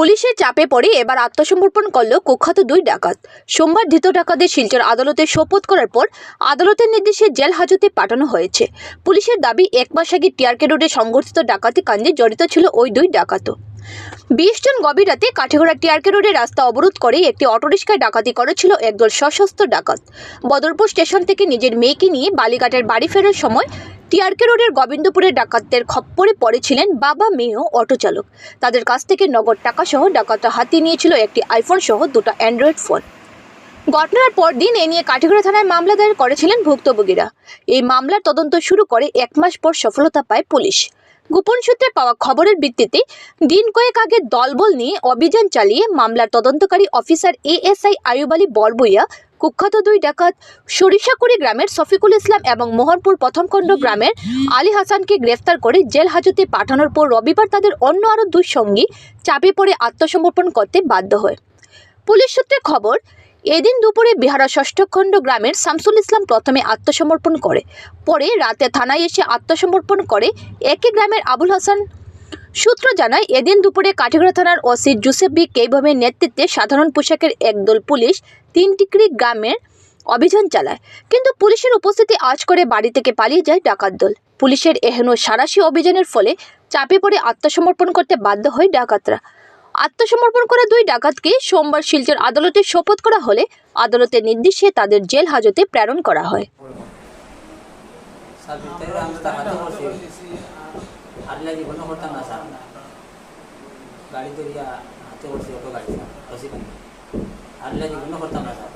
পুলিশের চাপে পড়ে এবার আত্মসমর্পণ করল কুখ্যাত দুই ডাকাত। সোমবার ধৃত ডাকাতদের শিলচর আদালতে শপথ করার পর আদালতের নির্দেশে জেল হাজতে পাঠানো হয়েছে। পুলিশের দাবি, এক মাস আগে টিআরকে রোডে সংঘটিত ডাকাতি কাণ্ডে জড়িত ছিল ওই দুই ডাকাতও। বিশ জন গভীর রাতে কাঠিগড়া টিআরকে রোডে রাস্তা অবরোধ করে একটি অটোরিকশায় ডাকাতি করেছিল একদল সশস্ত্র ডাকাত। বদরপুর স্টেশন থেকে নিজের মেয়েকে নিয়ে বালিঘাটের বাড়ি ফেরার সময় টিআরকে রোডের গোবিন্দপুরের ডাকাতদের খপ্পরে পড়েছিলেন বাবা মেয়ে ও অটো চালক। তাদের কাছ থেকে নগদ টাকা সহ ডাকাতরা হাতিয়ে নিয়েছিল একটি আইফোন সহ দুটো অ্যান্ড্রয়েড ফোন। ঘটনার পর দিন এ নিয়ে কাঠিগড়া থানায় মামলা দায়ের করেছিলেন ভুক্তভোগীরা। এই মামলার তদন্ত শুরু করে এক মাস পর সফলতা পায় পুলিশ। গোপন সূত্রে পাওয়া খবরের ভিত্তিতে দিন কয়েক আগে দলবল নিয়ে অভিযান চালিয়ে মামলার তদন্তকারী অফিসার এএসআই আয়ুব আলী বরবইয়া কুখ্যাত দুই ডাকাত সরিষাকুড়ি গ্রামের শফিকুল ইসলাম এবং মোহনপুর প্রথমখণ্ড গ্রামের আলী হাসানকে গ্রেফতার করে জেল হাজতে পাঠানোর পর রবিবার তাদের অন্য আরও দুই সঙ্গী চাপে পড়ে আত্মসমর্পণ করতে বাধ্য হয়। পুলিশ সূত্রে খবর, এদিন দুপুরে বিহারা ষষ্ঠখণ্ড গ্রামের শামসুল ইসলাম প্রথমে আত্মসমর্পণ করে, পরে রাতে থানায় এসে আত্মসমর্পণ করে একই গ্রামের আবুল হাসান সূত্র জানায়, এদিন দুপুরে কাঠিগড়া থানার ওসি জুসেফ কেইভমের নেতৃত্বে সাধারণ পোশাকের একদল পুলিশ তিন টিকরি গ্রামের অভিযান চালায়। কিন্তু পুলিশের উপস্থিতি আজ করে বাড়ি থেকে পালিয়ে যায় ডাকাত দল। পুলিশের এহেন সারাশি অভিযানের ফলে চাপে পড়ে আত্মসমর্পণ করতে বাধ্য হয় ডাকাতরা। আত্মসমর্পণ করা দুই ডাকাতকে সোমবার শিলচর আদালতে শপথ করা হলে আদালতের নির্দেশে তাদের জেল হাজতে প্রেরণ করা হয়। স্যার ভিতরে আমি তো হাতে করছি হারলে জীবনও করতাম না স্যার। গাড়ি ধরিয়া হাতে করছি অটো গাড়ি স্যার রসি হারলে জীবনও করতাম না স্যার।